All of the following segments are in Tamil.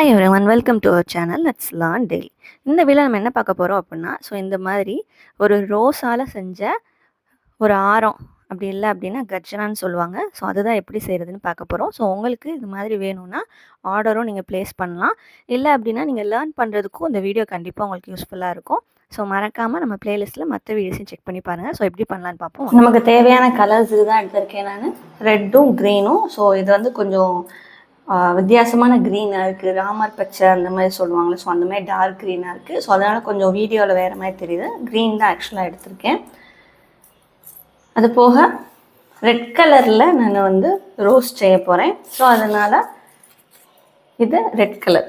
Hi everyone welcome to our channel let's learn daily இந்த வீடியோ நம்ம என்ன பார்க்க போகிறோம் அப்படின்னா ஸோ இந்த மாதிரி ஒரு ரோஸால் செஞ்ச ஒரு ஆரம் அப்படி இல்லை அப்படின்னா கர்ஜனான்னு சொல்லுவாங்க. ஸோ அதுதான் எப்படி செய்கிறதுன்னு பார்க்க போகிறோம் ஸோ உங்களுக்கு இது மாதிரி வேணும்னா ஆர்டரும் நீங்கள் ப்ளேஸ் பண்ணலாம். இல்லை அப்படின்னா நீங்கள் லேர்ன் பண்ணுறதுக்கும் இந்த வீடியோ கண்டிப்பாக உங்களுக்கு யூஸ்ஃபுல்லாக இருக்கும். ஸோ மறக்காமல் நம்ம பிளேலிஸ்ட்டில் மற்ற வீடியோஸையும் செக் பண்ணி பாருங்கள் ஸோ எப்படி பண்ணலான்னு பார்ப்போம். நமக்கு தேவையான கலர்ஸ் தான் எடுத்திருக்கேன் நான். ரெட்டும் க்ரீனும் ஸோ இது வந்து கொஞ்சம் வித்தியாசமான க்ரீனாக இருக்குது ராமர் பச்சை அந்த மாதிரி சொல்லுவாங்களே ஸோ அந்த மாதிரி டார்க் க்ரீனாக இருக்குது ஸோ அதனால் கொஞ்சம் வீடியோவில் வேறு மாதிரி தெரியுது. க்ரீன் தான் ஆக்சுவலாக எடுத்திருக்கேன். அது போக ரெட் கலரில் நான் வந்து ரோஸ் செய்ய போகிறேன் ஸோ அதனால் இது ரெட் கலர்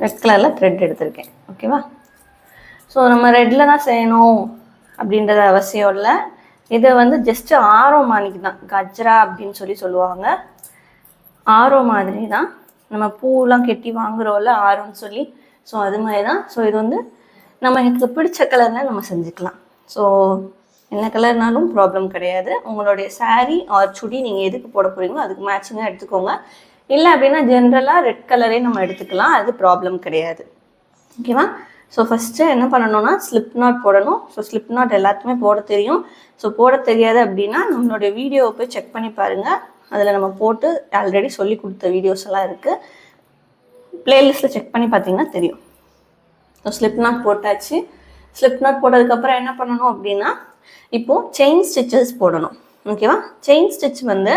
ரெட் கலரில் த்ரெட் எடுத்திருக்கேன். ஓகேவா ஸோ நம்ம ரெட்டில் தான் செய்யணும் அப்படின்றது அவசியம் இல்லை. இதை வந்து ஜஸ்ட்டு ஆரோ மாணிக்கு தான் கஜ்ரா அப்படின்னு சொல்லி சொல்லுவாங்க. ஆரோ மாதிரி தான் நம்ம பூலாம் கெட்டி வாங்குறோம்ல ஆரோன்னு சொல்லி. ஸோ அது மாதிரி தான் ஸோ இது வந்து நம்ம எனக்கு பிடிச்ச கலரில் நம்ம செஞ்சுக்கலாம். ஸோ என்ன கலர்னாலும் ப்ராப்ளம் கிடையாது. உங்களுடைய சாரீ ஆர் சுடி நீங்கள் எதுக்கு போட போகிறீங்களோ அதுக்கு மேட்சிங்காக எடுத்துக்கோங்க. இல்லை அப்படின்னா ஜென்ரலாக ரெட் கலரே நம்ம எடுத்துக்கலாம். அது ப்ராப்ளம் கிடையாது. ஓகேவா ஸோ ஃபஸ்ட்டு என்ன பண்ணணும்னா ஸ்லிப் நாட் போடணும். ஸோ ஸ்லிப் நாட் எல்லாத்துக்குமே போட தெரியும். ஸோ போட தெரியாது அப்படின்னா நம்மளுடைய வீடியோவை போய் செக் பண்ணி பாருங்கள் அதில் நம்ம போட்டு ஆல்ரெடி சொல்லி கொடுத்த வீடியோஸ் எல்லாம் இருக்குது பிளேலிஸ்ட்டில் செக் பண்ணி பார்த்தீங்கன்னா தெரியும். ஸோ ஸ்லிப் நாட் போட்டாச்சு. ஸ்லிப் நாட் போட்டதுக்கப்புறம் என்ன பண்ணணும் அப்படின்னா இப்போது செயின் ஸ்டிச்சஸ் போடணும். ஓகேவா செயின் ஸ்டிச் வந்து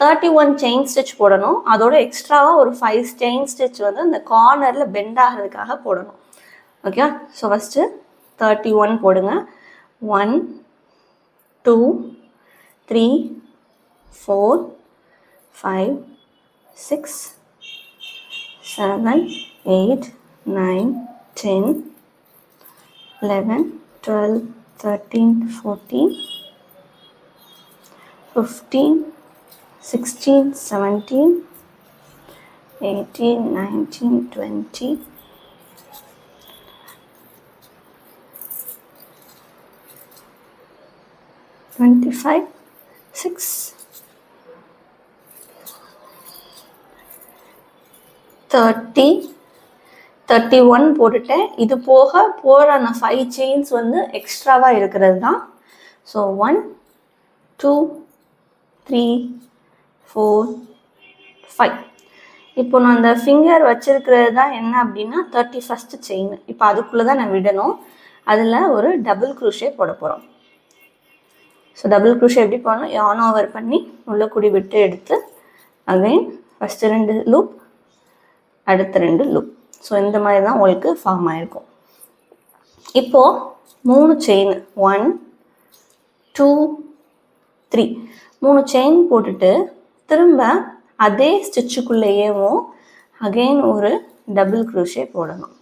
தேர்ட்டி ஒன் செயின் ஸ்டிச் போடணும். அதோட எக்ஸ்ட்ராவாக ஒரு ஃபைவ் செயின் ஸ்டிச் வந்து இந்த கார்னரில் பெண்ட் ஆகிறதுக்காக போடணும். ஓகேவா ஸோ ஃபஸ்ட்டு தேர்ட்டி ஒன் போடுங்க. One two three four five six seven eight nine ten eleven twelve thirteen fourteen fifteen sixteen seventeen eighteen nineteen twenty twenty five six thirty thirty one போட்டுட்டேன். இது போக போகிற அந்த ஃபைவ் செயின்ஸ் வந்து எக்ஸ்ட்ராவாக இருக்கிறது தான் so one two three four five இப்போ நான் அந்த ஃபிங்கர் வச்சுருக்கிறது தான் என்ன அப்படின்னா தேர்ட்டி ஃபஸ்ட்டு செயின் இப்போ அதுக்குள்ளே தான் நான் விடணும். அதில் ஒரு டபுள் குரூஷே போட போகிறோம் ஸோ டபுள் குரூஷே எப்படி போடணும்? யான் ஓவர் பண்ணி உள்ள குடி விட்டு எடுத்து அகைன் ஃபஸ்ட்டு ரெண்டு லூப் அடுத்த ரெண்டு லூப் ஸோ இந்த மாதிரி தான் உங்களுக்கு ஃபார்ம் ஆயிருக்கும். இப்போது மூணு செயின் ஒன் டூ த்ரீ மூணு செயின் போட்டுட்டு திரும்ப அதே ஸ்டிச்சுக்குள்ளேயேவும் அகெயின் ஒரு டபுள் க்ரூஷே போடணும்.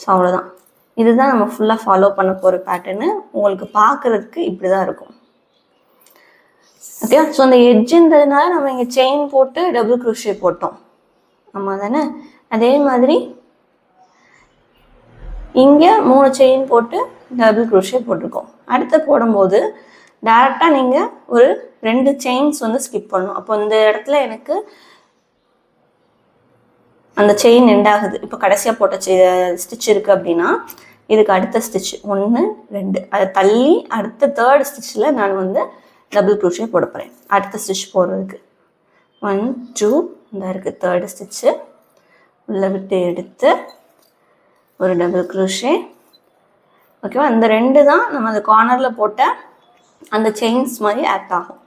ஸோ அவ்வளோதான் இதுதான் நம்ம ஃபுல்லாக ஃபாலோ பண்ண போகிற பேட்டர்னு உங்களுக்கு பார்க்குறதுக்கு இப்படி தான் இருக்கும் ஓகே ஸோ அந்த எட்ஜுன்றதுனால நம்ம இங்கே செயின் போட்டு டபுள் க்ரூஷே போட்டோம். ஆமாம் தானே அதே மாதிரி இங்கே மூணு செயின் போட்டு டபுள் குரோஷே போட்டிருக்கோம். அடுத்து போடும்போது டேரெக்டாக நீங்கள் ஒரு ரெண்டு செயின்ஸ் வந்து ஸ்கிப் பண்ணணும். அப்போ இந்த இடத்துல எனக்கு அந்த செயின் எண்ட் ஆகுது. இப்போ கடைசியாக போட்ட ஸ்டிச் இருக்குது அப்படின்னா இதுக்கு அடுத்த ஸ்டிச் ஒன்று ரெண்டு. அதை தள்ளி அடுத்த தேர்ட் ஸ்டிச்சில் நான் வந்து டபுள் குரோஷே போட போகிறேன் அடுத்த ஸ்டிச் போடுறதுக்கு. ஒன் டூ இந்த இருக்குது தேர்டு ஸ்டிச்சு உள்ளே விட்டு எடுத்து ஒரு டபுள் குரூஷே ஓகேவா அந்த ரெண்டு தான் நம்ம அந்த கார்னரில் போட்ட அந்த செயின்ஸ் மாதிரி ஆக்ட் ஆகும்.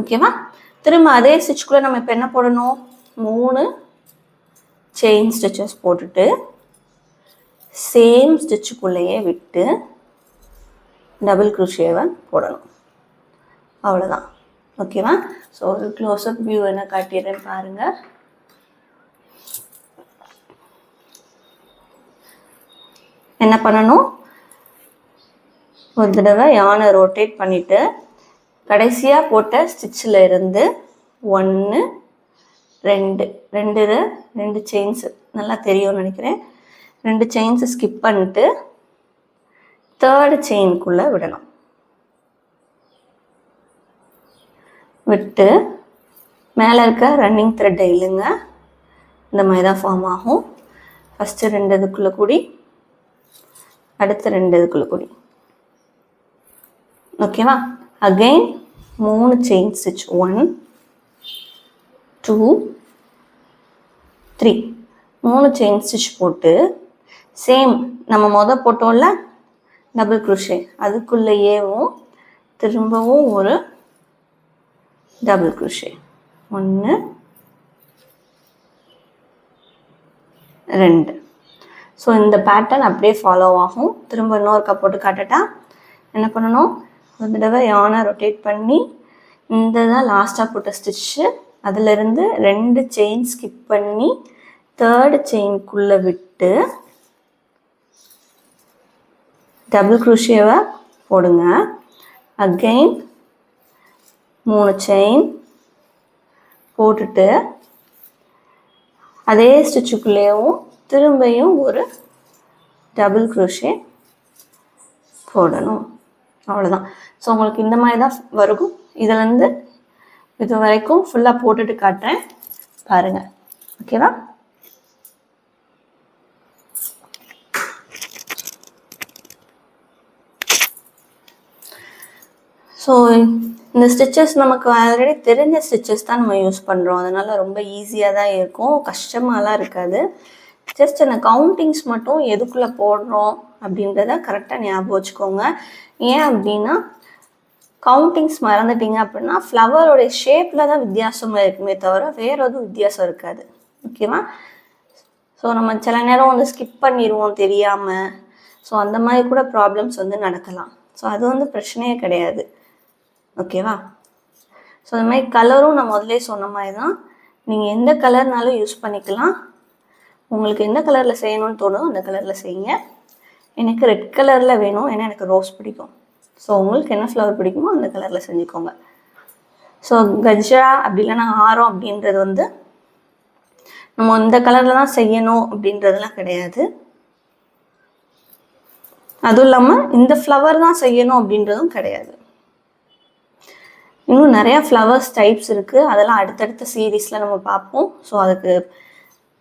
ஓகேவா திரும்ப அதே ஸ்டிச்சுக்குள்ளே நம்ம இப்போ என்ன போடணும்? மூணு செயின் ஸ்டிச்சஸ் போட்டுட்டு சேம் ஸ்டிச்சுக்குள்ளேயே விட்டு டபுள் குரூஷேவை போடணும். அவ்வளோதான் ஓகேவா? ஸோ ஒரு க்ளோஸ்அப் வியூ என்ன காட்டிடுறேன் பாருங்கள் என்ன பண்ணணும்? ஒரு தடவை யானை ரோட்டேட் பண்ணிவிட்டு கடைசியாக போட்ட ஸ்டிச்சில் இருந்து ஒன்று ரெண்டு ரெண்டு ரெண்டு செயின்ஸு நல்லா தெரியும்னு நினைக்கிறேன். ரெண்டு செயின்ஸை ஸ்கிப் பண்ணிட்டு தேர்டு செயின்குள்ளே விடணும். விட்டு மேலே இருக்க ரன்னிங் த்ரெட்டை இழுங்க. இந்த மாதிரி தான் ஃபார்ம் ஆகும். ஃபஸ்ட்டு ரெண்டு இதுக்குள்ளே கூடி. அடுத்த ரெண்டு இதுக்குள்ளே கூடி. ஓகேவா அகெயின் மூணு chain stitch one two three மூணு செயின் ஸ்டிச் போட்டு சேம் நம்ம மொதல் போட்டோம்ல டபுள் குருஷே அதுக்குள்ளேயேவும் திரும்பவும் ஒரு டபுள் குரோஷே ஒன்று ரெண்டு. ஸோ இந்த பேட்டர்ன் அப்படியே ஃபாலோ ஆகும். திரும்ப இன்னொரு கப் போட்டு காட்டட்டா என்ன பண்ணணும்? ஒரு தடவை யானை ரொட்டேட் பண்ணி இந்த தான் லாஸ்ட்டாக போட்ட ஸ்டிச்சு அதிலிருந்து ரெண்டு செயின் ஸ்கிப் பண்ணி தேர்டு செயின்குள்ளே விட்டு டபுள் குரூஷியவை போடுங்க. அகெயின் மூணு செயின் போட்டுட்டு அதே ஸ்டிச்சுக்குள்ளேயும் திரும்பியும் ஒரு டபுள் குரோஷே போடணும். அவ்வளோதான் ஸோ உங்களுக்கு இந்த மாதிரி தான் வரும். இதுலேருந்து இது வரைக்கும் ஃபுல்லாக போட்டுட்டு காட்டுறேன். பாருங்கள் ஓகேவா ஸோ இந்த ஸ்டிச்சஸ் நமக்கு ஆல்ரெடி தெரிஞ்ச ஸ்டிச்சஸ் தான் நம்ம யூஸ் பண்ணுறோம் அதனால் ரொம்ப ஈஸியாக தான் இருக்கும். கஷ்டமாலாம் இருக்காது. ஜஸ்ட் அந்த கவுண்டிங்ஸ் மட்டும் எதுக்குள்ளே போடுறோம் அப்படின்றத கரெக்டாக ஞாபகம் வச்சுக்கோங்க. ஏன் அப்படின்னா கவுண்டிங்ஸ் மறந்துட்டீங்க அப்படின்னா ஃப்ளவரோடைய ஷேப்பில் தான் வித்தியாசமாக இருக்குமே தவிர வேறு எதுவும் வித்தியாசம் இருக்காது. ஓகேவா ஸோ நம்ம சில நேரம் வந்து ஸ்கிப் பண்ணிடுவோம் தெரியாமல் ஸோ அந்த மாதிரி கூட ப்ராப்ளம்ஸ் வந்து நடக்கலாம். ஸோ அது வந்து பிரச்சனையே கிடையாது. ஓகேவா? ஸோ அது மாதிரி கலரும் நான் முதல்ல சொன்ன மாதிரி தான். நீங்கள் எந்த கலர்னாலும் யூஸ் பண்ணிக்கலாம். உங்களுக்கு எந்த கலரில் செய்யணும்னு தோணும் அந்த கலரில் செய்யுங்க. எனக்கு ரெட் கலரில் வேணும். ஏன்னா எனக்கு ரோஸ் பிடிக்கும். ஸோ உங்களுக்கு என்ன ஃப்ளவர் பிடிக்குமோ அந்த கலரில் செஞ்சுக்கோங்க. ஸோ கஜ்ரா அப்படி இல்லைன்னா ஆரம் அப்படின்றது வந்து நம்ம இந்த கலரில் தான் செய்யணும் அப்படின்றதெல்லாம் கிடையாது. அதுவும் இல்லாமல் இந்த ஃப்ளவர் தான் செய்யணும் அப்படின்றதும் கிடையாது. இன்னும் நிறையா ஃப்ளவர்ஸ் டைப்ஸ் இருக்குது அதெல்லாம் அடுத்தடுத்த சீரீஸில் நம்ம பார்ப்போம். ஸோ அதுக்கு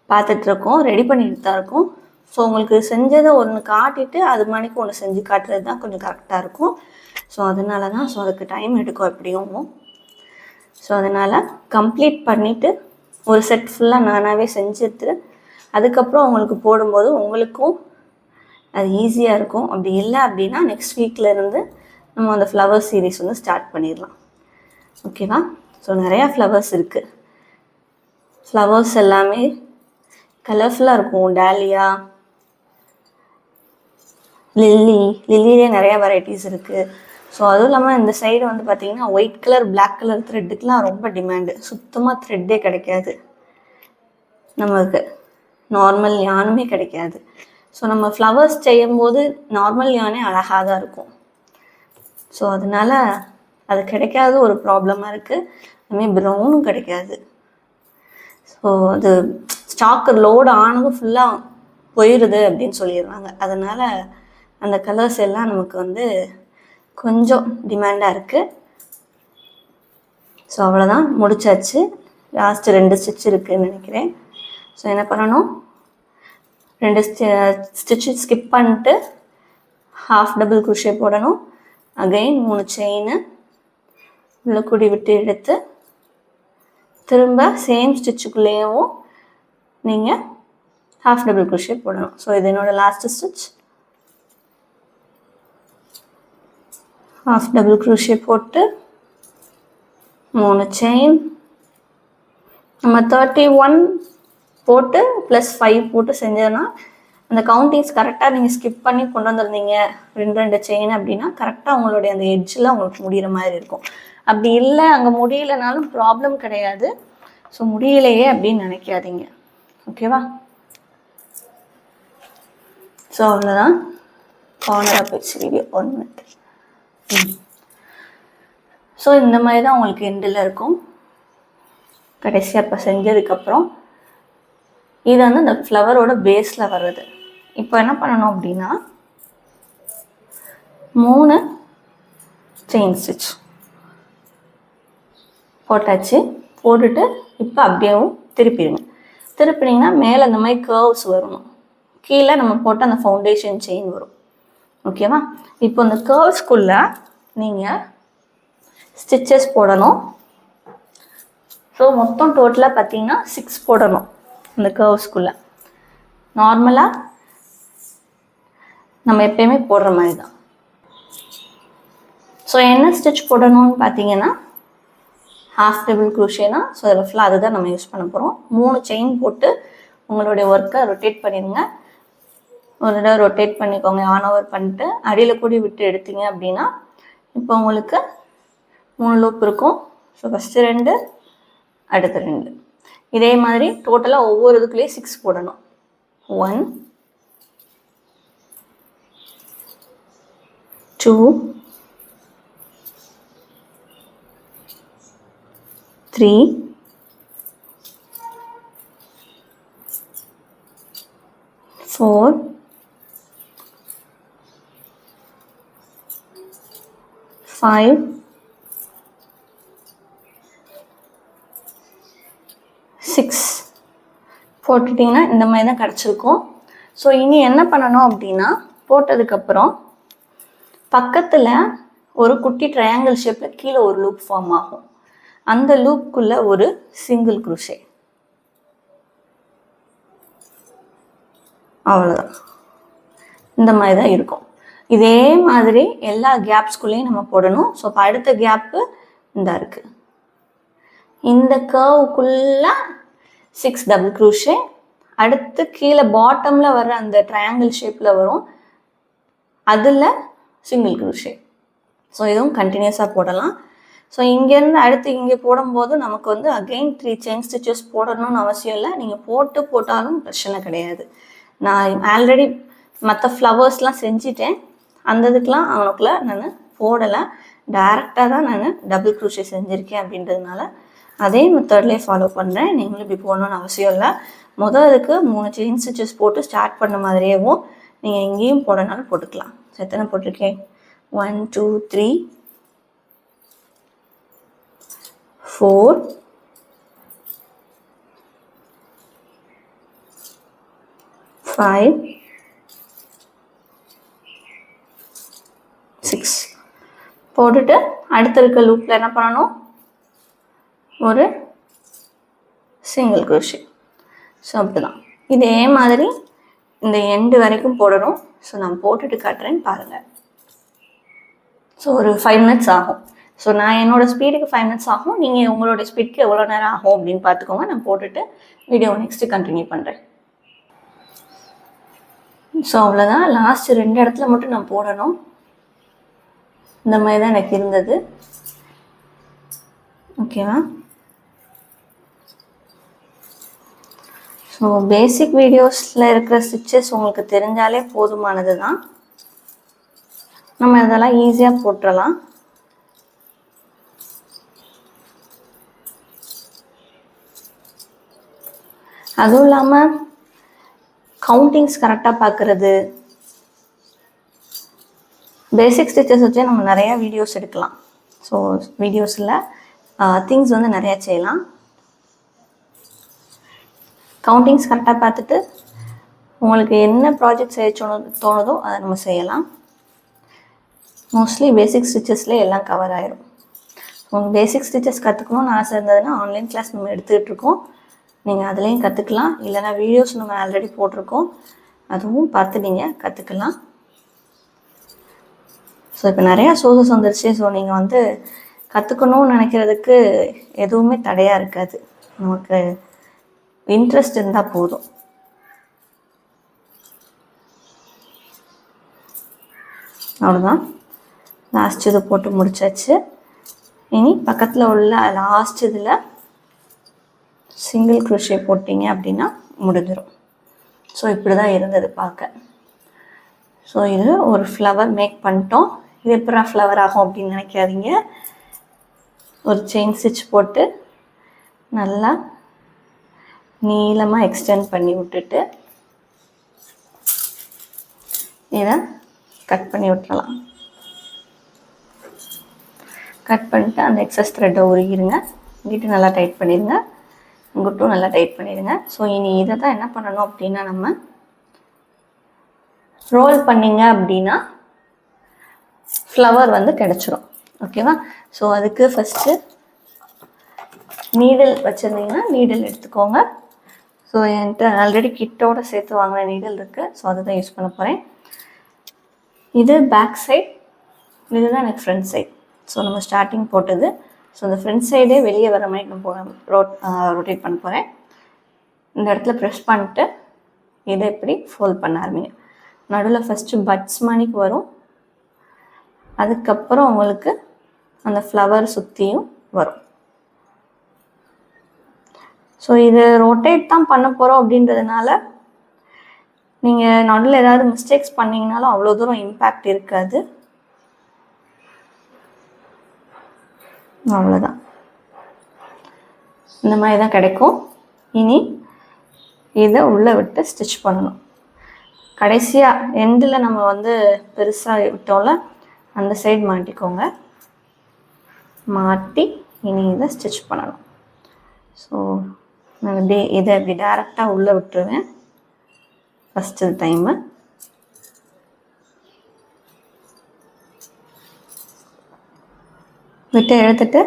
பார்த்துட்ருக்கோம் ரெடி பண்ணிட்டு தான் இருக்கோம். ஸோ உங்களுக்கு செஞ்சதை ஒன்று காட்டிட்டு அது மணிக்கு ஒன்று செஞ்சு காட்டுறது தான் கொஞ்சம் கரெக்டாக இருக்கும். ஸோ அதனால தான் ஸோ அதுக்கு டைம் எடுக்கும் எப்படியும். ஸோ அதனால் கம்ப்ளீட் பண்ணிவிட்டு ஒரு செட் ஃபுல்லாக நானாகவே செஞ்சுட்டு அதுக்கப்புறம் உங்களுக்கு போடும்போது உங்களுக்கும் அது ஈஸியாக இருக்கும். அப்படி இல்லை அப்படின்னா நெக்ஸ்ட் வீக்கில் இருந்து நம்ம அந்த ஃப்ளவர் சீரீஸ் வந்து ஸ்டார்ட் பண்ணிடலாம். ஓகேவா ஸோ நிறையா ஃப்ளவர்ஸ் இருக்குது ஃப்ளவர்ஸ் எல்லாமே கலர்ஃபுல்லாக இருக்கும். டேலியா லில்லி லில்லிலே நிறையா வெரைட்டிஸ் இருக்குது ஸோ அதுவும் இல்லாமல் இந்த சைடு வந்து பார்த்திங்கன்னா ஒயிட் கலர் பிளாக் கலர் த்ரெட்டுக்கெலாம் ரொம்ப டிமாண்டு சுத்தமாக த்ரெட்டே கிடைக்காது. நமக்கு நார்மல் யானுமே கிடைக்காது. ஸோ நம்ம ஃப்ளவர்ஸ் செய்யும்போது நார்மல் யானே அழகாக தான் இருக்கும். ஸோ அதனால் அது கிடைக்காத ஒரு ப்ராப்ளமாக இருக்குது அதுமாதிரி ப்ரௌனும் கிடைக்காது. ஸோ அது ஸ்டாக்கு லோடு ஆனதும் ஃபுல்லாக போயிடுது அப்படின்னு சொல்லிடுறாங்க. அதனால் அந்த கலர்ஸ் எல்லாம் நமக்கு வந்து கொஞ்சம் டிமாண்டாக இருக்குது ஸோ அவ்வளோதான் முடிச்சாச்சு. லாஸ்ட்டு ரெண்டு ஸ்டிச் இருக்குதுன்னு நினைக்கிறேன். ஸோ என்ன பண்ணணும்? ரெண்டு ஸ்டிச்சு ஸ்கிப் பண்ணிட்டு ஹாஃப் டபுள் குருஷே போடணும். அகைன் மூணு செயின் உள்ள குடி விட்டு எடுத்து திரும்ப சேம் ஸ்டிச்சுக்குள்ளேயும் நீங்கள் ஹாஃப் டபுள் குருஷே போடணும். ஸோ இது என்னோடய last stitch half double crochet போட்டு மூணு செயின் நம்ம தேர்ட்டி ஒன் போட்டு ப்ளஸ் ஃபைவ் போட்டு செஞ்சோன்னா அந்த கவுண்டிங்ஸ் கரெக்டாக நீங்கள் ஸ்கிப் பண்ணி கொண்டு வந்திருந்தீங்க. ரெண்டு ரெண்டு செயின் அப்படின்னா கரெக்டாக உங்களுடைய அந்த எட்ஜில் உங்களுக்கு முடிகிற மாதிரி இருக்கும். அப்படி இல்லை அங்கே முடியலனாலும் ப்ராப்ளம் கிடையாது. ஸோ முடியலையே அப்படின்னு நினைக்காதீங்க. ஓகேவா ஸோ அவ்வளோதான் corner of video one minute so இந்த மாதிரி தான் உங்களுக்கு எண்டில் இருக்கும். கடைசியாக இப்போ செஞ்சதுக்கப்புறம் இது வந்து இந்த ஃப்ளவரோட பேஸில் வர்றது. இப்போ என்ன பண்ணணும் அப்படின்னா மூணு செயின் ஸ்டிச் போட்டாச்சு. போட்டுட்டு இப்போ அப்படியேவும் திருப்பிடுங்க. திருப்பினீங்கன்னா மேலே இந்த மாதிரி கர்வ்ஸ் வரணும். கீழே நம்ம போட்ட அந்த ஃபவுண்டேஷன் செயின் வரும். ஓகேவா இப்போ இந்த கர்வ்ஸ்குள்ளே நீங்கள் ஸ்டிச்சஸ் போடணும். ஸோ மொத்தம் டோட்டலாக பார்த்தீங்கன்னா சிக்ஸ் போடணும் இந்த கர்வ்ஸ்குள்ளே நார்மலாக நம்ம எப்பயுமே போடுற மாதிரி தான். ஸோ என்ன ஸ்டிச் போடணும்னு பார்த்தீங்கன்னா ஹாஃப் டேபிள் குரூஷே ஸோ அதில் ஃபுல்லாக அதுதான் நம்ம யூஸ் பண்ண போகிறோம் மூணு செயின் போட்டு உங்களுடைய ஒர்க்கை ரொட்டேட் பண்ணிடுங்க. ஒரு தடவை ரொட்டேட் பண்ணிக்கோங்க ஆன் ஓவர் பண்ணிட்டு அடியில் கூடி விட்டு எடுத்தீங்க அப்படின்னா இப்போ உங்களுக்கு மூணு லூப் இருக்கும். ஸோ ஃபஸ்ட்டு ரெண்டு அடுத்த ரெண்டு. இதே மாதிரி டோட்டலாக ஒவ்வொரு இதுக்குள்ளேயும் சிக்ஸ் போடணும். One two three four five six போட்டுட்டிங்கன்னா இந்த மாதிரி தான் கிடச்சிருக்கும். ஸோ இனி என்ன பண்ணணும் அப்படின்னா போட்டதுக்கப்புறம் பக்கத்தில் ஒரு குட்டி ட்ரையாங்கிள் ஷேப்பில் கீழே ஒரு லூப் ஃபார்ம் ஆகும். அந்த லூப்புக்குள்ளே ஒரு சிங்கிள் குருஷே அவ்வளோதான் இந்த மாதிரி தான் இருக்கும். இதே மாதிரி எல்லா கேப்ஸ்குள்ளேயும் நம்ம போடணும். ஸோ இப்போ அடுத்த கேப்பு இந்த இருக்குது இந்த கர்வுக்குள்ளே சிக்ஸ் டபுள் க்ரூஷே அடுத்து கீழே பாட்டமில் வர அந்த ட்ரையாங்கிள் ஷேப்பில் வரும். அதில் சிங்கிள் குரூஷே ஸோ இதுவும் கண்டினியூஸாக போடலாம். ஸோ இங்கேருந்து அடுத்து இங்கே போடும்போது நமக்கு வந்து அகெயின் த்ரீ செயின் ஸ்டிச்சஸ் போடணும்னு அவசியம் இல்லை. நீங்கள் போட்டு போட்டாலும் பிரச்சனை கிடையாது. நான் ஆல்ரெடி மற்ற ஃப்ளவர்ஸ்லாம் செஞ்சிட்டேன். அந்த இதுக்கெலாம் அவனுக்குள்ள நான் போடலை. டேரெக்டாக தான் நான் டபுள் க்ரூஷே செஞ்சுருக்கேன் அப்படின்றதுனால அதே மெத்தட்லேயே ஃபாலோ பண்ணுறேன் நீங்களும் இப்படி போடணும்னு அவசியம் இல்லை. முதல் இதுக்கு மூணு செயின் ஸ்டிச்சஸ் போட்டு ஸ்டார்ட் பண்ண மாதிரியேவும் நீங்கள் எங்கேயும் போடனாலும் போட்டுக்கலாம். எத்தனை போட்டிருக்கேன்? One two three four five six போட்டுட்டு அடுத்த இருக்க லூப்பில் என்ன பண்ணணும்? ஒரு சிங்கிள் குரோஷி ஸோ அப்படிதான். இதே மாதிரி இந்த எண்டு வரைக்கும் போடணும். ஸோ நான் போட்டுட்டு காட்டுறேன்னு பாருங்கள் ஸோ ஒரு ஃபைவ் மினிட்ஸ் ஆகும். ஸோ நான் என்னோடய ஸ்பீடுக்கு ஃபைவ் மினிட்ஸ் ஆகும். நீங்கள் உங்களோட ஸ்பீடுக்கு எவ்வளோ நேரம் ஆகும் அப்படின்னு பார்த்துக்கோங்க. நான் போட்டுட்டு வீடியோ நெக்ஸ்ட்டு கண்டினியூ பண்ணுறேன் ஸோ அவ்வளோதான் லாஸ்ட் ரெண்டு இடத்துல மட்டும் நான் போடணும். இந்த மாதிரி தான் எனக்கு இருந்தது. ஓகேவா ஸோ பேசிக் வீடியோஸில் இருக்கிற ஸ்டிச்சஸ் உங்களுக்கு தெரிஞ்சாலே போதுமானது தான் நம்ம இதெல்லாம் ஈஸியாக போட்டுடலாம் அதுவும் இல்லாமல் கவுண்டிங்ஸ் கரெக்டாக பார்க்குறது பேசிக் ஸ்டிச்சஸ் வச்சே நம்ம நிறையா வீடியோஸ் எடுக்கலாம். ஸோ வீடியோஸில் திங்ஸ் வந்து நிறையா செய்யலாம். கவுண்டிங்ஸ் கரெக்டாக பார்த்துட்டு உங்களுக்கு என்ன ப்ராஜெக்ட் செய்ய தோணுதோ அதை நம்ம செய்யலாம். மோஸ்ட்லி பேசிக் ஸ்டிச்சஸ்லேயே எல்லாம் கவர் ஆயிரும். உங்களுக்கு பேசிக் ஸ்டிச்சஸ் கற்றுக்கணும்னு ஆசை இருந்ததுன்னா ஆன்லைன் கிளாஸ் நம்ம எடுத்துக்கிட்டு இருக்கோம். நீங்கள் அதுலேயும் கற்றுக்கலாம் இல்லைனா வீடியோஸ் நம்ம ஆல்ரெடி போட்டிருக்கோம். அதுவும் பார்த்து நீங்கள் கற்றுக்கலாம் ஸோ இப்போ நிறையா சோர்சஸ் வந்துருச்சு. ஸோ நீங்கள் வந்து கற்றுக்கணும்னு நினைக்கிறதுக்கு எதுவுமே தடையாக இருக்காது. நமக்கு இன்ட்ரெஸ்ட் இருந்தால் போதும். அவ்வளோதான் லாஸ்ட் இது போட்டு முடிச்சாச்சு. இனி பக்கத்தில் உள்ள லாஸ்ட் இதில் சிங்கிள் குரோஷே போட்டிங்க அப்படின்னா முடிஞ்சிடும் ஸோ இப்படி தான் இருந்தது பார்க்க. ஸோ இது ஒரு ஃப்ளவர் மேக் பண்ணிட்டோம். இது எப்படா ஃப்ளவர் ஆகும் அப்படின்னு நினைக்காதீங்க. ஒரு செயின் ஸ்டிச் போட்டு நல்லா நீளமாக எக்ஸ்டெண்ட் பண்ணி விட்டுட்டு இதை கட் பண்ணி விட்டுறலாம். கட் பண்ணிட்டு அந்த எக்ஸஸ் த்ரெட்டை உருகிருங்க. இங்கிட்டு நல்லா டைட் பண்ணிடுங்க இங்கிட்டும் நல்லா டைட் பண்ணிடுங்க. ஸோ இனி இதை தான் என்ன பண்ணணும் அப்படின்னா நம்ம ரோல் பண்ணிங்க அப்படின்னா ஃப்ளவர் வந்து கிடச்சிரும். ஓகேவா ஸோ அதுக்கு ஃபஸ்ட்டு நீடல் வச்சுருந்தீங்கன்னா நீடல் எடுத்துக்கோங்க. ஸோ என்கிட்ட ஆல்ரெடி கிட்டோட சேர்த்து வாங்கின நீடல் இருக்குது ஸோ அதை தான் யூஸ் பண்ண போகிறேன் இது பேக் சைட் இதுதான் எனக்கு ஃப்ரண்ட் சைட் ஸோ நம்ம ஸ்டார்டிங் போட்டது. ஸோ இந்த ஃப்ரண்ட் சைடே வெளியே வர மாதிரி நான் போக ரோட் ரொட்டேட் பண்ண போகிறேன் இந்த இடத்துல ப்ரெஸ் பண்ணிட்டு இதை இப்படி ஃபோல்ட் பண்ண ஆரம்பிங்க. நடுவில் ஃபஸ்ட்டு பட்ஸ் மணிக்கு வரும். அதுக்கப்புறம் உங்களுக்கு அந்த ஃப்ளவர் சுற்றியும் வரும். ஸோ இது ரொட்டேட் தான் பண்ண போகிறோம் அப்படின்றதுனால நீங்கள் நடுவில் ஏதாவது மிஸ்டேக்ஸ் பண்ணிங்கனாலும் அவ்வளோ தூரம் இம்பேக்ட் இருக்காது. அவ்வளோதான் இந்த மாதிரி தான் கிடைக்கும். இனி இதை உள்ளே விட்டு ஸ்டிச் பண்ணணும். கடைசியாக எண்டில் நம்ம வந்து பெருசாக விட்டோம்ல அந்த சைடு மாட்டிக்கோங்க. மாட்டி இனி இதை ஸ்டிச் பண்ணணும். ஸோ நான் அப்படியே இதை இப்படி டேரெக்டாக உள்ளே விட்டுருவேன். ஃபஸ்ட்டு டைமு விட்டு எடுத்துட்டு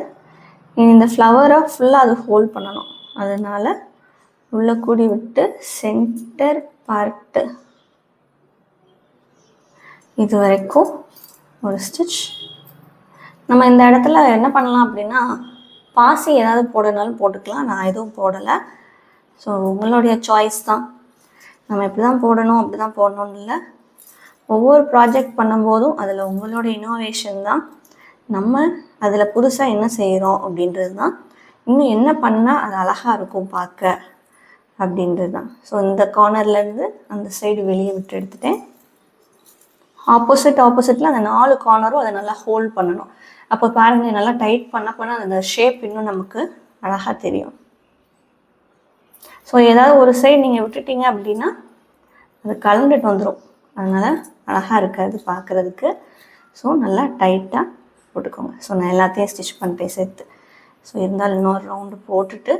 இனி இந்த ஃப்ளவரை ஃபுல்லாக அது ஹோல்ட் பண்ணணும். அதனால் உள்ளே கூடி விட்டு சென்டர் பார்ட்டு இது வரைக்கும் ஒரு ஸ்டிச் நம்ம இந்த இடத்துல என்ன பண்ணலாம் அப்படின்னா பாசி ஏதாவது போடனாலும் போட்டுக்கலாம். நான் எதுவும் போடலை. ஸோ உங்களுடைய சாய்ஸ் தான். நம்ம இப்படி தான் போடணும் அப்படி தான் போடணும்னு இல்லை. ஒவ்வொரு ப்ராஜெக்ட் பண்ணும்போதும் அதில் உங்களோட இனோவேஷன் தான். நம்ம அதில் புதுசாக என்ன செய்கிறோம் அப்படின்றது தான் இன்னும் என்ன பண்ணால் அது அழகாக இருக்கும் பார்க்க அப்படின்றது தான் ஸோ இந்த கார்னர்லேருந்து அந்த சைடு வெளியே விட்டு எடுத்துட்டேன். ஆப்போசிட் ஆப்போசிட்டில் அந்த நாலு கார்னரும் அதை நல்லா ஹோல்ட் பண்ணணும். அப்போ பாருங்கள் நல்லா டைட் பண்ண பண்ண அந்த ஷேப் இன்னும் நமக்கு அழகாக தெரியும். ஸோ ஏதாவது ஒரு சைடு நீங்கள் விட்டுட்டீங்க அப்படின்னா அது கலந்துட்டு வந்துடும் அதனால் அழகாக இருக்காது பார்க்குறதுக்கு. ஸோ நல்லா டைட்டாக போட்டுக்கோங்க. ஸோ நான் எல்லாத்தையும் ஸ்டிச் பண்ணிட்டேன் சேர்த்து. ஸோ இருந்தாலும் இன்னொரு ரவுண்டு போட்டுட்டு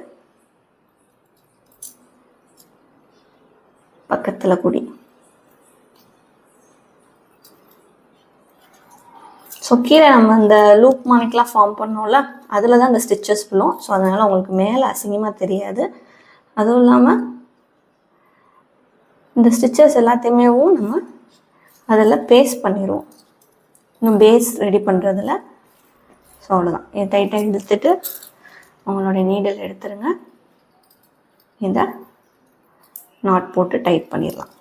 பக்கத்தில் குடி. ஸோ கீழே நம்ம இந்த லூப் மானிக்கெலாம் ஃபார்ம் பண்ணோம்ல அதில் தான் இந்த ஸ்டிச்சஸ் விழும். ஸோ அதனால் உங்களுக்கு மேலே அசிங்கமாக தெரியாது. அதுவும் இல்லாமல் இந்த ஸ்டிச்சஸ் எல்லாத்தையுமேவும் நம்ம அதில் பேஸ்ட் பண்ணிடுவோம் இன்னும் பேஸ் ரெடி பண்ணுறதுல ஸோ அவ்வளோதான் இதை டைட்டாக இழுத்துட்டு உங்களுடைய நீடல் எடுத்துருங்க. இதை நாட் போட்டு டைட் பண்ணிடலாம்.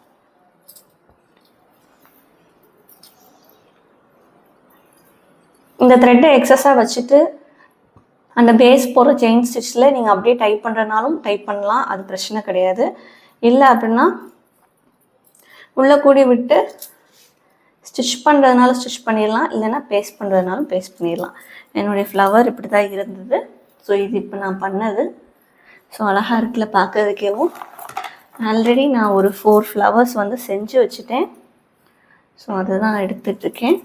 இந்த த்ரெட்டை எக்ஸஸாக வச்சுட்டு அந்த பேஸ் போகிற செயின் ஸ்டிச்சில் நீங்கள் அப்படியே டைப் பண்ணுறனாலும் டைப் பண்ணலாம். அது பிரச்சனை கிடையாது. இல்லை அப்படின்னா உள்ளே கூடி விட்டு ஸ்டிச் பண்ணுறதுனால ஸ்டிச் பண்ணிடலாம். இல்லைன்னா பேஸ்ட் பண்ணுறதுனாலும் பேஸ்ட் பண்ணிடலாம். என்னுடைய ஃப்ளவர் இப்படி தான் இருந்தது. ஸோ இது இப்போ நான் பண்ணது. ஸோ அழகாக இருக்குல்ல பார்க்கறதுக்கேவும் ஆல்ரெடி நான் ஒரு ஃபோர் ஃப்ளவர்ஸ் வந்து செஞ்சு வச்சுட்டேன். ஸோ அதை தான் எடுத்துட்ருக்கேன்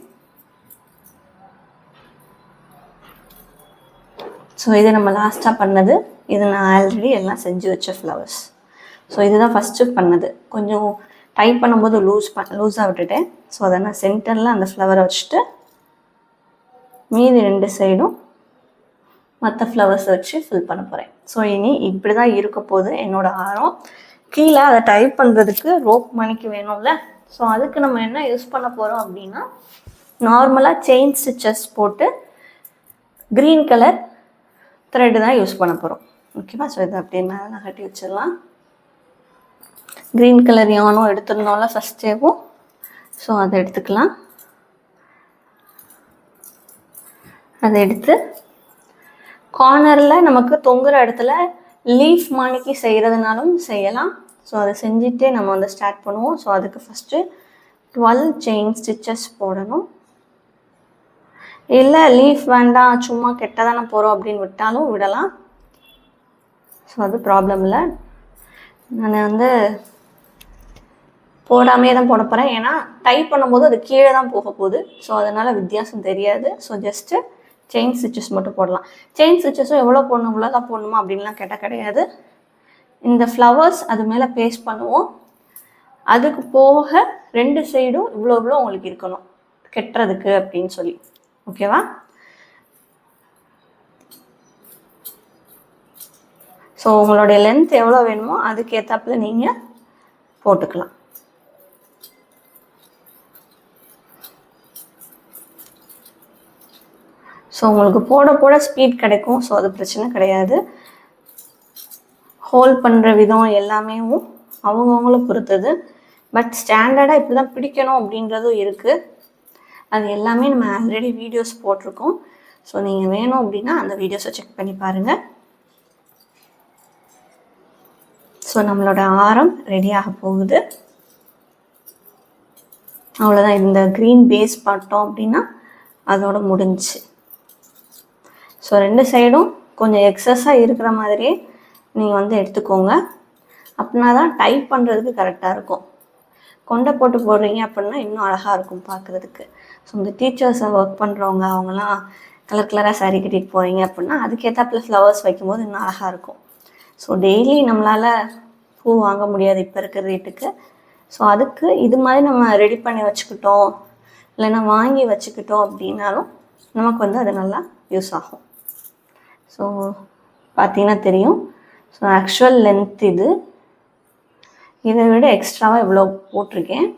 ஸோ இது நம்ம லாஸ்ட்டாக பண்ணது. இது நான் ஆல்ரெடி எல்லாம் செஞ்சு வச்ச ஃப்ளவர்ஸ் ஸோ இதுதான் ஃபஸ்ட்டு பண்ணது. கொஞ்சம் டை பண்ணும்போது லூஸ் ப லூஸாக விட்டுட்டேன். ஸோ அதை நான் சென்டரில் அந்த ஃப்ளவரை வச்சுட்டு மீதி ரெண்டு சைடும் மற்ற ஃப்ளவர்ஸ் வச்சு ஃபில் பண்ண போகிறேன் ஸோ இனி இப்படி தான் இருக்க போகுது என்னோட ஆரம். கீழே அதை டைப் பண்ணுறதுக்கு ரோப் மணிக்கு வேணும்ல. ஸோ அதுக்கு நம்ம என்ன யூஸ் பண்ண போகிறோம் அப்படின்னா நார்மலாக செயின் ஸ்டிச்சஸ் போட்டு க்ரீன் கலர் த்ரெட்டு தான் யூஸ் பண்ண போகிறோம் ஓகேவா ஸோ இதை அப்படியே மேலே நகட்டி வச்சிடலாம். க்ரீன் கலர் யானும் எடுத்துருந்தோம்ல ஃபஸ்ட்டேவும் ஸோ அதை எடுத்துக்கலாம். அதை எடுத்து கார்னரில் நமக்கு தொங்குற இடத்துல லீஃப் மாணிக்கு செய்கிறதுனாலும் செய்யலாம். ஸோ அதை செஞ்சுட்டே நம்ம வந்து ஸ்டார்ட் பண்ணுவோம். ஸோ அதுக்கு ஃபஸ்ட்டு டுவெல் செயின் ஸ்டிச்சஸ் போடணும். இல்லை லீஃப் வேண்டாம் சும்மா கெட்ட தானே போகிறோம் அப்படின்னு விட்டாலும் விடலாம். ஸோ அது ப்ராப்ளம் இல்லை. நான் வந்து போடாமே தான் போட போகிறேன் ஏன்னா டைப் பண்ணும்போது அது கீழே தான் போக போகுது. ஸோ அதனால் வித்தியாசம் தெரியாது. ஸோ ஜஸ்ட்டு செயின் ஸ்டிச்சஸ் மட்டும் போடலாம். செயின் ஸ்டிச்சஸும் எவ்வளோ போடணும் இவ்வளோதான் போடணுமா அப்படின்லாம் கேட்டால் கிடையாது. இந்த ஃப்ளவர்ஸ் அது மேலே பேஸ்ட் பண்ணுவோம். அதுக்கு போக ரெண்டு சைடும் இவ்வளோ இவ்வளோ உங்களுக்கு இருக்கணும். கெட்டுறதுக்கு அப்படின்னு சொல்லி. ஓகேவா ஸோ உங்களுடைய லென்த் எவ்வளோ வேணுமோ அதுக்கேற்றாப்புல நீங்கள் போட்டுக்கலாம். ஸோ உங்களுக்கு போட போட ஸ்பீட் கிடைக்கும். ஸோ அது பிரச்சனை கிடையாது. ஹோல்ட் பண்ணுற விதம் எல்லாமே அவங்கவுங்கள பொறுத்தது. பட் ஸ்டாண்டர்டாக இப்படி தான் பிடிக்கணும் அப்படின்றதும் இருக்குது அது எல்லாமே நம்ம ஆல்ரெடி வீடியோஸ் போட்டிருக்கோம். ஸோ நீங்கள் வேணும் அப்படின்னா அந்த வீடியோஸை செக் பண்ணி பாருங்கள் ஸோ நம்மளோட ஆரம் ரெடியாக போகுது. அவ்வளோதான் இந்த க்ரீன் பேஸ் பார்த்தோம் அப்படின்னா அதோட முடிஞ்சுச்சு ஸோ ரெண்டு சைடும் கொஞ்சம் எக்ஸஸாக இருக்கிற மாதிரியே நீங்கள் வந்து எடுத்துக்கோங்க. அப்படின்னா தான் டைப் பண்ணுறதுக்கு கரெக்டாக இருக்கும். கொண்டை போட்டு போடுறீங்க அப்படின்னா இன்னும் அழகாக இருக்கும் பார்க்குறதுக்கு ஸோ இந்த டீச்சர்ஸை ஒர்க் பண்ணுறவங்க அவங்களாம் கலர் கலராக saree கட்டிட்டு போகிறீங்க அப்படின்னா அதுக்கேற்றாப்புல ஃப்ளவர்ஸ் வைக்கும்போது இன்னும் அழகாக இருக்கும். ஸோ டெய்லி நம்மளால் பூ வாங்க முடியாது இப்போ இருக்கிற ரேட்டுக்கு ஸோ அதுக்கு இது மாதிரி நம்ம ரெடி பண்ணி வச்சுக்கிட்டோம் இல்லைன்னா வாங்கி வச்சுக்கிட்டோம் அப்படின்னாலும் நமக்கு வந்து அது நல்லா யூஸ் ஆகும். ஸோ பார்த்தீங்கன்னா தெரியும். ஸோ ஆக்சுவல் லென்த் இது. இதை விட எக்ஸ்ட்ராவாக இவ்வளோ போட்டிருக்கேன்.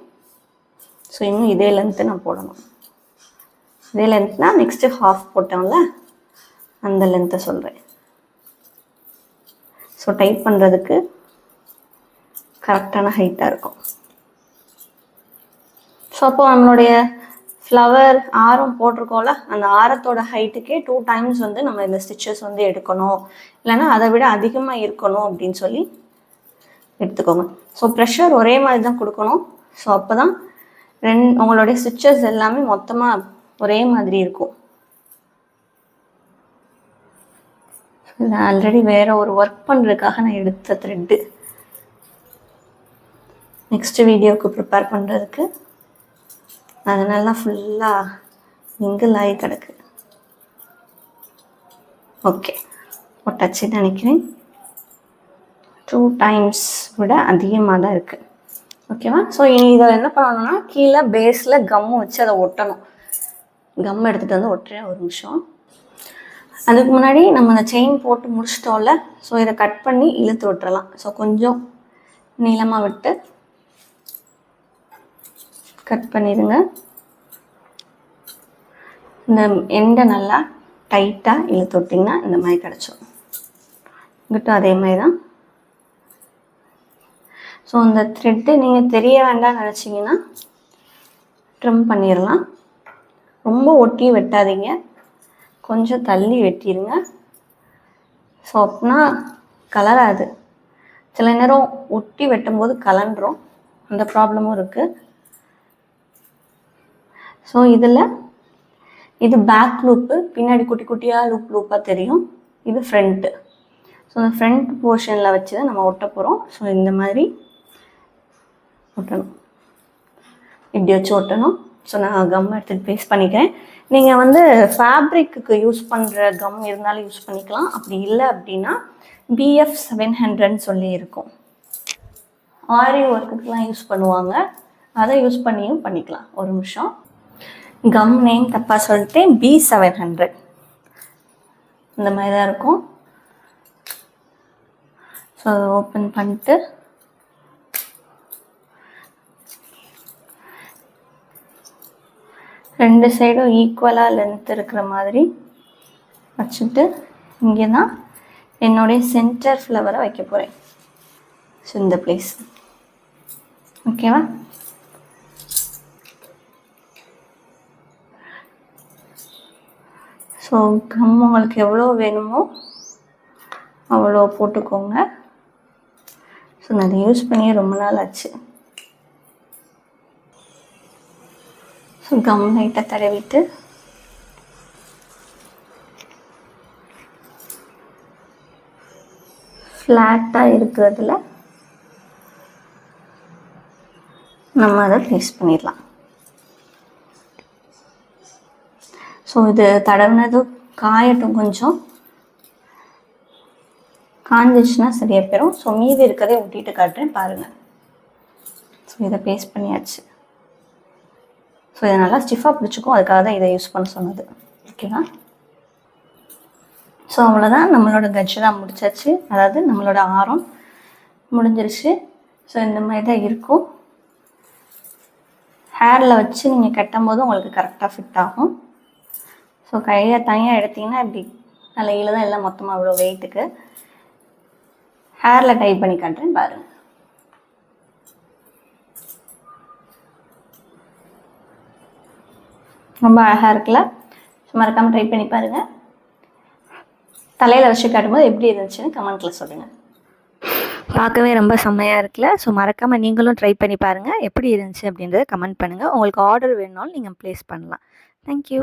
ஸோ இன்னும் இதே லென்த்து நான் போடணும். இதே லென்த்னால் நெக்ஸ்ட்டு ஹாஃப் போட்டோம்ல அந்த லென்த்தை சொல்கிறேன் ஸோ டைப் பண்ணுறதுக்கு கரெக்டான ஹைட்டாக இருக்கும். ஸோ அப்போ நம்மளுடைய ஃப்ளவர் ஆரம் போட்டிருக்கோம்ல அந்த ஆரத்தோட ஹைட்டுக்கே டூ டைம்ஸ் வந்து நம்ம இந்த ஸ்டிச்சஸ் வந்து எடுக்கணும். இல்லைன்னா அதை விட அதிகமாக இருக்கணும் அப்படின்னு சொல்லி எடுத்துக்கோங்க. ஸோ ப்ரெஷர் ஒரே மாதிரி தான் கொடுக்கணும். ஸோ அப்போ தான் ரெண் உங்களுடைய ஸ்டிச்சஸ் எல்லாமே மொத்தமாக ஒரே மாதிரி இருக்கும். இது ஆல்ரெடி வேற ஒரு ஒர்க் பண்ணுறதுக்காக நான் எடுத்த த்ரெட்டு நெக்ஸ்ட் வீடியோவுக்கு ப்ரிப்பேர் பண்ணுறதுக்கு அதனால ஃபுல்லாக மிங்கிள் ஆகி கிடக்கு. ஓகே ஒட்டாச்சு நினைக்கிறேன். டூ டைம்ஸ் விட அதிகமாக தான் இருக்குது ஓகேவா ஸோ இனி இதை என்ன பண்ணணும்னா கீழே பேஸில் கம்மு வச்சு அதை ஒட்டணும். கம் எடுத்துகிட்டு வந்து ஒட்டுறேன் ஒரு நிமிஷம். அதுக்கு முன்னாடி நம்ம அந்த செயின் போட்டு முடிச்சிட்டோம்ல ஸோ இதை கட் பண்ணி இழுத்து விட்டுறலாம் ஸோ கொஞ்சம் நீளமாக விட்டு கட் பண்ணிடுங்க. இந்த எண்டை நல்லா டைட்டாக இழுத்து விட்டிங்கன்னா இந்த மாதிரி கிடச்சிடும் இங்கிட்டும் அதே மாதிரி தான் ஸோ அந்த த்ரெட்டு நீங்கள் தெரிய வேண்டாம்னு நினச்சிங்கன்னா ட்ரிம் பண்ணிடலாம். ரொம்ப ஒட்டி வெட்டாதீங்க. கொஞ்சம் தள்ளி வெட்டிடுங்க ஸோ அப்படின்னா கலராது. சில நேரம் ஒட்டி வெட்டும்போது கலண்டுரும் அந்த ப்ராப்ளமும் இருக்குது ஸோ இதில் இது பேக் லூப்பு பின்னாடி குட்டி குட்டியாக லூப் லூப்பாக தெரியும். இது ஃப்ரண்ட்டு ஸோ இந்த ஃப்ரண்ட் போர்ஷனில் வச்சு தான் நம்ம ஒட்ட போகிறோம் ஸோ இந்த மாதிரி ஒட்டணும். இப்படி வச்சு ஒட்டணும். ஸோ நான் கம் எடுத்துகிட்டு பேஸ்ட் பண்ணிக்கிறேன். நீங்கள் வந்து ஃபேப்ரிக்கு யூஸ் பண்ணுற கம் இருந்தாலும் யூஸ் பண்ணிக்கலாம். அப்படி இல்லை அப்படின்னா பிஎஃப் செவன் ஹண்ட்ரட்னு சொல்லி இருக்கும். ஆரி ஒர்க்குக்கெலாம் யூஸ் பண்ணுவாங்க. அதை யூஸ் பண்ணியும் பண்ணிக்கலாம். ஒரு நிமிஷம். கம் நேம் தப்பாக சொல்லிட்டேன் பி செவன் ஹண்ட்ரட் இந்த மாதிரி தான் இருக்கும். ஸோ அதை ஓப்பன் பண்ணிட்டு. ரெண்டு சைடும் ஈக்குவலாக லென்த் இருக்கிற மாதிரி வச்சுட்டு இங்கே தான் என்னுடைய சென்டர் ஃப்ளவரை வைக்க போகிறேன் ஸோ இந்த பிளேஸ் ஓகேவா ஸோ கம் உங்களுக்கு எவ்வளோ வேணுமோ அவ்வளோ போட்டுக்கோங்க. ஸோ நான் அதை யூஸ் பண்ணியே ரொம்ப நாள் ஆச்சு. ஸோ கம் லைட்டாக தடவிட்டு ஃப்ளாட்டாக இருக்கிறதுல நம்ம அதை ப்ளேஸ் பண்ணிடலாம். ஸோ இது தடவினது காயட்டும் கொஞ்சம். காஞ்சிச்சுன்னா சரியாக போயிடும் ஸோ மீதி இருக்கதே ஒட்டிட்டு காட்டுறேன் பாருங்கள் ஸோ இதை பேஸ்ட் பண்ணியாச்சு. ஸோ இதை நல்லா ஸ்டிஃபாக பிடிச்சிக்கும். அதுக்காக தான் இதை யூஸ் பண்ண சொன்னது. ஓகேவா ஸோ அவ்வளோதான் நம்மளோட கஜ்ரா முடிச்சாச்சு. அதாவது நம்மளோட ஆரம் முடிஞ்சிருச்சு. ஸோ இந்த மாதிரி தான் இருக்கும். ஹேரில் வச்சு நீங்கள் கட்டும் போது உங்களுக்கு கரெக்டாக ஃபிட் ஆகும். ஸோ கையை தனியாக எடுத்தீங்கன்னா இப்படி நல்ல தான் எல்லாம் மொத்தமாக அவ்வளோ வெயிட்டுக்கு ஹேரில் டை பண்ணி காட்டுறேன் பாருங்கள் ரொம்ப அழகாக இருக்குல்ல? ஸோ மறக்காமல் ட்ரை பண்ணி பாருங்கள் தலையில் வச்சு காட்டும்போது எப்படி இருந்துச்சுன்னு கமெண்ட்டில் சொல்லுங்கள் பார்க்கவே ரொம்ப செம்மையாக இருக்குல்ல? ஸோ மறக்காமல் நீங்களும் ட்ரை பண்ணி பாருங்கள் எப்படி இருந்துச்சு அப்படின்றத கமெண்ட் பண்ணுங்கள் உங்களுக்கு ஆர்டர் வேணுனாலும் நீங்கள் ப்ளேஸ் பண்ணலாம். தேங்க்யூ